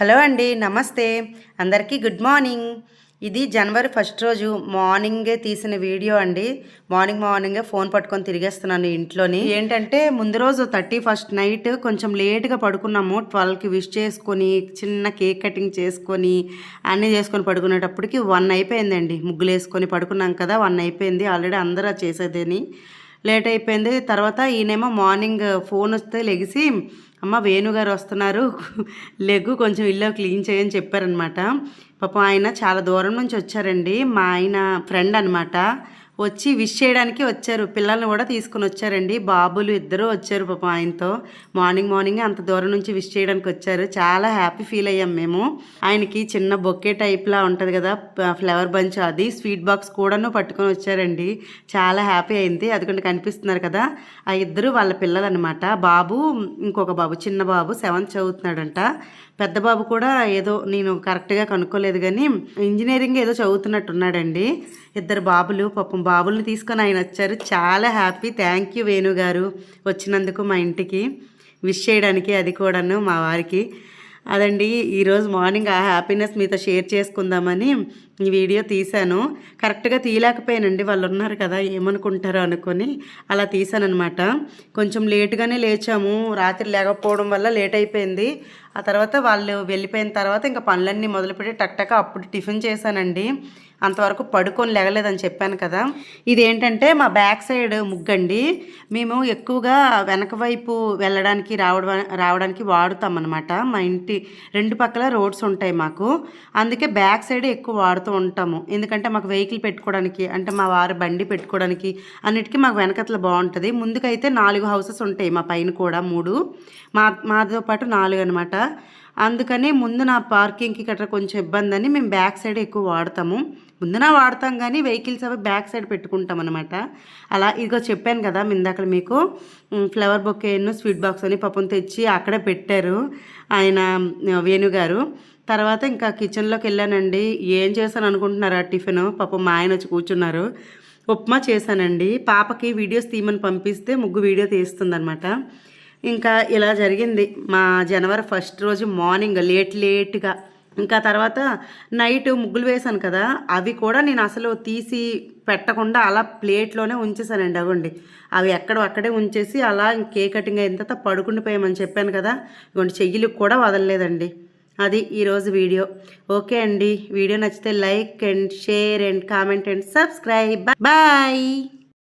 Hello అండి నమస్తే. అందరికీ గుడ్ మార్నింగ్. ఇది జనవరి ఫస్ట్ రోజు మార్నింగే తీసిన వీడియో అండి. మార్నింగ్ మార్నింగే ఫోన్ పట్టుకొని తిరిగేస్తున్నాను ఇంట్లోని. ఏంటంటే ముందు రోజు థర్టీ ఫస్ట్ నైట్ కొంచెం లేట్గా పడుకున్నాము. ట్వెల్వ్కి విష్ చేసుకొని చిన్న కేక్ కటింగ్ చేసుకొని అన్నీ చేసుకొని పడుకునేటప్పటికి వన్ అయిపోయిందండి. ముగ్గులు వేసుకొని పడుకున్నాం కదా వన్ అయిపోయింది. ఆల్రెడీ అందరూ చేసేదేని. లేట్ అయిపోయింది. తర్వాత ఈయనేమో మార్నింగ్ ఫోన్ వస్తే లెగిసి అమ్మ వేణుగారు వస్తున్నారు. లెగ్గు కొంచెం ఇల్లు క్లీన్ చేయని చెప్పారనమాట పాపం ఆయన చాలా దూరం నుంచి వచ్చారండి. మా ఆయన ఫ్రెండ్ అనమాట వచ్చి విష్ చేయడానికి వచ్చారు. పిల్లల్ని కూడా తీసుకుని వచ్చారండి. బాబులు ఇద్దరు వచ్చారు పాపం ఆయనతో. మార్నింగ్ మార్నింగ్ అంత దూరం నుంచి విష్ చేయడానికి వచ్చారు. చాలా హ్యాపీ ఫీల్ అయ్యాం మేము. ఆయనకి చిన్న బొక్కే టైప్లా ఉంటుంది కదా ఫ్లవర్ బంచ్ అది స్వీట్ బాక్స్ కూడాను పట్టుకొని వచ్చారండి. చాలా హ్యాపీ అయింది. అది కనిపిస్తున్నారు కదా ఆ ఇద్దరు వాళ్ళ పిల్లలు అనమాట బాబు ఇంకొక బాబు చిన్న బాబు సెవెంత్ చదువుతున్నాడంట. పెద్ద బాబు కూడా ఏదో నేను కరెక్ట్గా కనుక్కోలేదు కానీ ఇంజనీరింగ్ ఏదో చదువుతున్నట్టున్నాడండి. ఇద్దరు బాబులు పాపం బాబుల్ని తీసుకొని ఆయన వచ్చారు. చాలా హ్యాపీ. థ్యాంక్ యూ వేణు గారు వచ్చినందుకు మా ఇంటికి. విష్ చేయడానికి అది కూడాను మా వారికి. అదండి ఈరోజు మార్నింగ్ ఆ హ్యాపీనెస్ మీతో షేర్ చేసుకుందామని ఈ వీడియో తీశాను. కరెక్ట్గా తీయలేకపోయానండి. వాళ్ళు ఉన్నారు కదా ఏమనుకుంటారో అనుకొని అలా తీశానమాట కొంచెం లేటుగానే లేచాము. రాత్రి లేకపోవడం వల్ల లేట్ అయిపోయింది ఆ తర్వాత వాళ్ళు వెళ్ళిపోయిన తర్వాత ఇంకా పనులన్నీ మొదలుపెట్టి టక్టక అప్పుడు టిఫిన్ చేశానండి. అంతవరకు పడుకొని లెగలేదని చెప్పాను కదా. ఇదేంటంటే మా బ్యాక్ సైడ్ ముగ్గండి. మేము ఎక్కువగా వెనక వైపు వెళ్ళడానికి రావడం రావడానికి వాడుతాం అనమాట మా ఇంటి రెండు పక్కల రోడ్స్ ఉంటాయి మాకు. అందుకే బ్యాక్ సైడ్ ఎక్కువ వాడుతాం. ఉంటాము. ఎందుకంటే మాకు వెహికల్ పెట్టుకోవడానికి అంటే మా వారి బండి పెట్టుకోవడానికి అన్నిటికీ మాకు వెనకట్ల బాగుంటుంది. ముందుకైతే నాలుగు హౌసెస్ ఉంటాయి మా పైన కూడా మూడు. మా మాతో పాటు నాలుగు అనమాట అందుకని ముందు నా పార్కింగ్కి గట్రా కొంచెం ఇబ్బంది అని మేము బ్యాక్ సైడ్ ఎక్కువ వాడతాము. ముందున వాడతాం కానీ వెహికల్స్ అవి బ్యాక్ సైడ్ పెట్టుకుంటాం అనమాట అలా ఇదిగో చెప్పాను కదా ఇందాక మీకు ఫ్లవర్ బొకేను స్వీట్ బాక్స్ అని పప్పును తెచ్చి అక్కడే పెట్టారు ఆయన వేణుగారు తర్వాత ఇంకా కిచెన్లోకి వెళ్ళానండి. ఏం చేశాను అనుకుంటున్నారు టిఫిన్? పాపం మా ఆయన వచ్చి కూర్చున్నారు. ఉప్మా చేశానండి. పాపకి వీడియోస్ తీయమని పంపిస్తే ముగ్గు వీడియో తీస్తుందనమాట ఇంకా ఇలా జరిగింది. మా జనవరి ఫస్ట్ రోజు మార్నింగ్ లేట్ లేట్గా. ఇంకా తర్వాత నైట్ ముగ్గులు వేశాను కదా అవి కూడా నేను అసలు తీసి పెట్టకుండా అలా ప్లేట్లోనే ఉంచేసానండి అవ్వండి అవి ఎక్కడ అక్కడే ఉంచేసి అలా కేక్ కటింగ్ అయిన తర్వాత పడుకుండిపోయామని చెప్పాను కదా ఇవ్వండి చెయ్యిలు కూడా వదలలేదండి. అది ఈరోజు వీడియో. ఓకే అండి వీడియో నచ్చితే like and share and comment and subscribe. Bye!